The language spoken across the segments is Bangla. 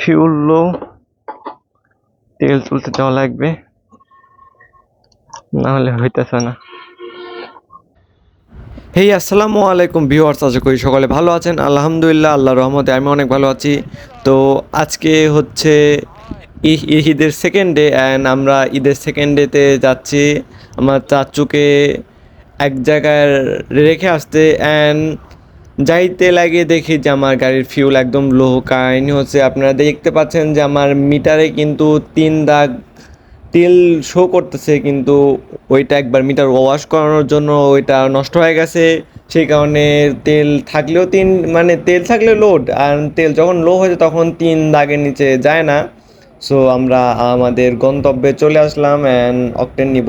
ফিউল লো তেল তুলতে যাওয়া লাগবে। না হলে হইতেছে না। হেই, আসসালামু আলাইকুম ভিউয়ার্স, আশা করি সকলে ভালো আছেন। আলহামদুলিল্লাহ, আল্লাহর রহমতে আমি অনেক ভালো আছি। তো আজকে হচ্ছে ঈদের সেকেন্ড ডে অ্যান্ড আমরা ঈদের সেকেন্ড ডেতে যাচ্ছি। আমার চাচুকে এক জায়গায় রেখে আসতে অ্যান্ড যাইতে লাগে দেখি যে আমার গাড়ির ফিউল একদম লো কাহিনি হচ্ছে আপনারা দেখতে পাচ্ছেন যে আমার মিটারে কিন্তু তিন দাগ তেল শো করতেছে, কিন্তু ওইটা একবার মিটার ওয়াশ করানোর জন্য ওইটা নষ্ট হয়ে গেছে। সেই কারণে তেল থাকলেও তিন মানে তেল থাকলে লোড আর তেল যখন লো হয়ে যায় তখন তিন দাগের নিচে যায় না। সো আমরা আমাদের গন্তব্যে চলে আসলাম অ্যান্ড অকটেন নিব।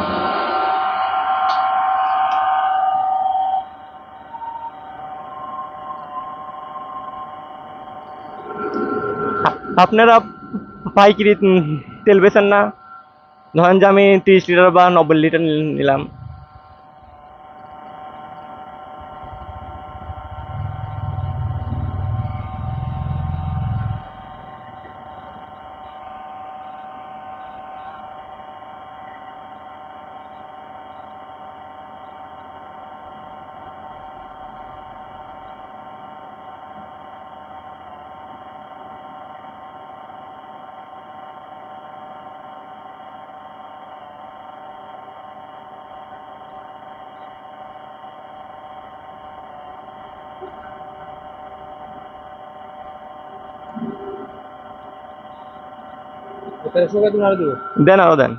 আপনারা পাইকারি তেল বেচেন না। ধরেন যে আমি তিরিশ লিটার বা নব্বই লিটার নিলাম। দেন আরও দেন।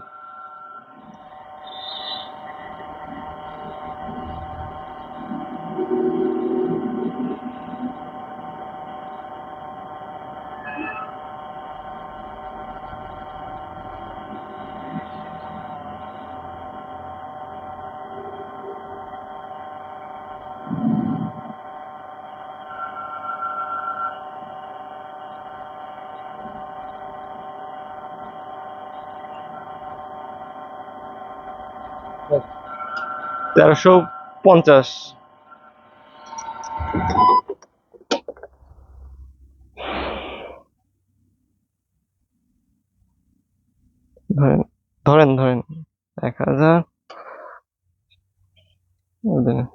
তেরোশো পঞ্চাশ। ধরেন ধরেন এক হাজার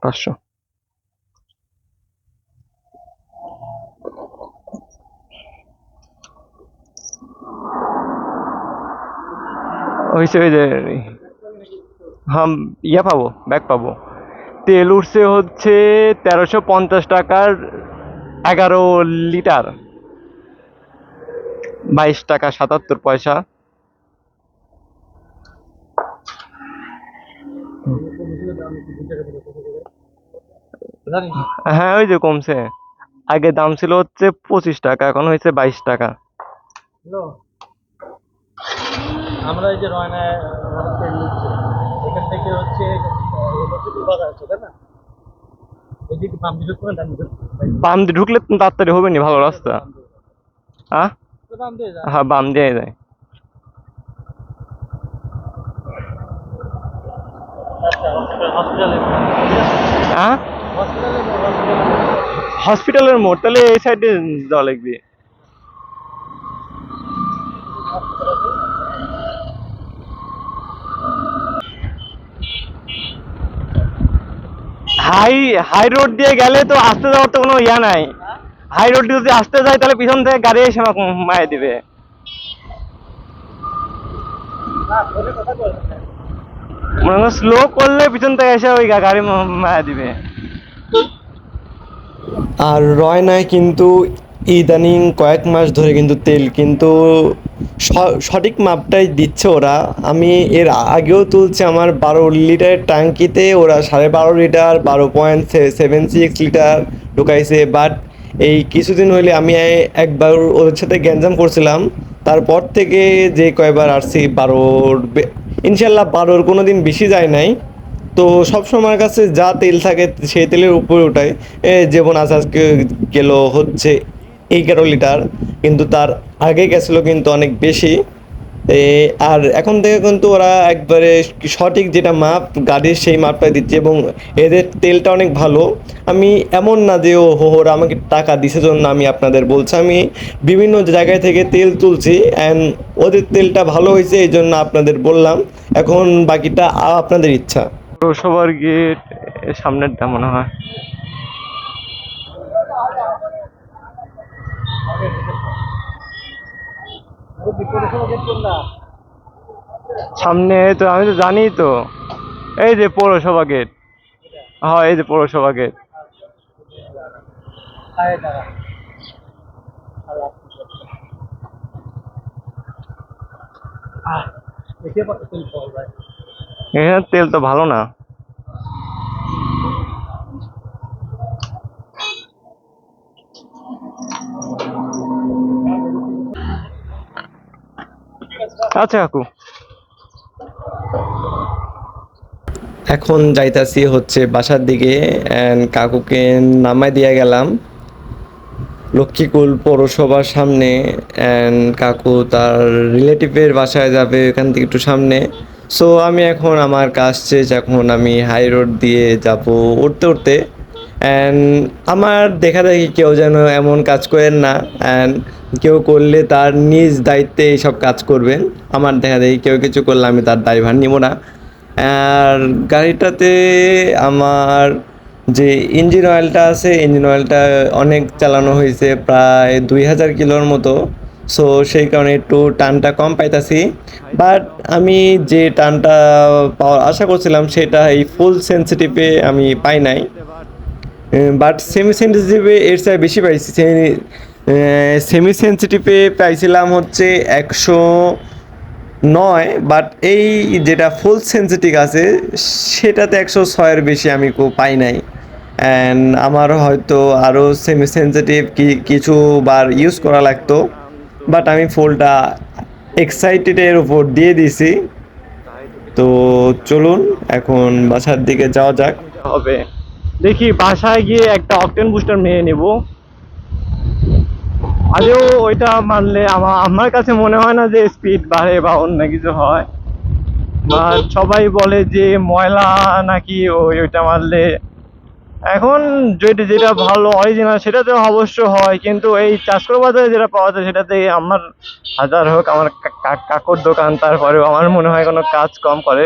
পাঁচশো। হয়েছে ওই যে হাম, ইয়া পাবো ব্যাগ পাবো। তেল উঠছে হচ্ছে তেরোশো পঞ্চাশ টাকার এগারো লিটার। বাইশ টাকা সাতাত্তর পয়সা। হ্যাঁ ওই যে কমছে। আগে দাম ছিল হচ্ছে পঁচিশ টাকা, এখন হয়েছে বাইশ টাকা। আমরা এই যে রয়নায় এখান থেকে হচ্ছে বাজার আছে তাই না? বাম দিয়ে ঢুকলে তাড়াতাড়ি হবে নি ভালো রাস্তা। হ্যাঁ হ্যাঁ বাম দিয়ে যায়। আচ্ছা হ্যাঁ হসপিটালের মোড় তাহলে এই সাইডে যাওয়া লাগবে। হাই হাই রোড দিয়ে গেলে তো আসতে যাওয়ার তো কোনো ইয়া নাই। হাই রোড দিয়ে যদি আসতে যায়, তাহলে পিছন থেকে গাড়ি এসে মায়ে দিবে। মনে স্লো করলে পিছন থেকে এসে ওই গাড়ি মায়া দিবে। আর রয় নাই কিন্তু ইদানিং কয়েক মাস ধরে কিন্তু তেল কিন্তু সঠিক মাপটাই দিচ্ছে ওরা। আমি এর আগেও তুলছি আমার বারো লিটারের ট্যাঙ্কিতে ওরা সাড়ে বারো লিটার বারো পয়েন্ট সেভেন সিক্স লিটার ঢুকাইছে। বাট এই কিছুদিন হইলে আমি একবার ওদের সাথে গ্যাঞ্জাম করছিলাম। তারপর থেকে যে কয়বার আসছি বারোর ইনশাল্লাহ বারোর কোনো দিন বেশি যায় নাই। তো সব সময়ের কাছে যা তেল থাকে সেই তেলের উপরে ওঠায় এ, যেমন আজ আজকে গেল হচ্ছে এগারো লিটার কিন্তু তার আগে গেছিল কিন্তু অনেক বেশি। আর এখন থেকে কিন্তু ওরা একবারে সঠিক যেটা মাপ গাড়ির সেই মাপটা দিচ্ছে এবং এদের তেলটা অনেক ভালো। আমি এমন না যে ও ওরা আমাকে টাকা দিছে জন্য আমি আপনাদের বলছি। আমি বিভিন্ন জায়গায় থেকে তেল তুলছি অ্যান্ড ওদের তেলটা ভালো হয়েছে, এই জন্য আপনাদের বললাম। এখন বাকিটা আপনাদের ইচ্ছা। পৌরসভার গেট সামনেরটা মনে হয় পৌরসভা গেট কোনটা সামনে তো, আমি তো জানি তো। এই যে পৌরসভা গেট হ্যাঁ এই যে পৌরসভা গেট এখানে তেল তো ভালো না। আচ্ছা কাকু। এখন যাইতাছি হচ্ছে বাসার দিকে কাকুকে নামাই দিয়ে গেলাম। লক্ষ্মীকুল পৌরসভার সামনে কাকু তার রিলেটিভের বাসায় যাবে এখান থেকে একটু সামনে। সো আমি এখন আমার কাজ শেষ, এখন আমি হাই রোড দিয়ে যাব উঠতে উঠতে। অ্যান্ড আমার দেখা দেখি কেউ যেন এমন কাজ করেন না। অ্যান্ড কেউ করলে তার নিজ দায়িত্বে এইসব কাজ করবেন। আমার দেখা দেখি কেউ কিছু করলে আমি তার দায়ভার নিব না। আর গাড়িটাতে আমার যে ইঞ্জিন অয়েলটা আছে ইঞ্জিন অয়েলটা অনেক চালানো হয়েছে প্রায় দুই হাজার কিলোর মতো। সো সেই কারণে একটু টানটা কম পাইতাছি। বাট আমি যে টানটা পাওয়ার আশা করছিলাম সেটা এই ফুল সেন্সিটিভে আমি পাই নাই। বাট সেমি সেন্সিটিভে এর চেয়ে বেশি পাইছি। সেমি সেন্সিটিভে পাইছিলাম হচ্ছে একশো নয় বাট এই যেটা ফুল সেন্সিটিভ আছে, সেটাতে একশো ছয়ের বেশি আমি পাই নাই। অ্যান্ড আমার হয়তো আরও সেমি সেন্সিটিভ কি, কিছু বার ইউজ করা লাগতো বাট আমি ফুলটা এক্সাইটেডের উপর দিয়ে দিছি তো চলুন, এখন বাসার দিকে যাওয়া যাক। হবে। দেখি বাসায় গিয়ে একটা অকটেন বুস্টার নিয়ে নেব। আদেও ওইটা মারলে আমার আমার কাছে মনে হয় না যে স্পিড বাড়ে বা অন্য কিছু হয়। আর সবাই বলে যে ময়লা নাকি ওই, ওইটা মারলে এখন যেটা যেটা ভালো অরিজিনাল সেটাতে অবশ্য হয়, কিন্তু এই চাষকর বাজারে যেটা পাওয়া যায় সেটাতে আমার হাজার হোক, আমার কাকুর দোকান, তারপরেও আমার মনে হয় কোনো কাজ কম করে।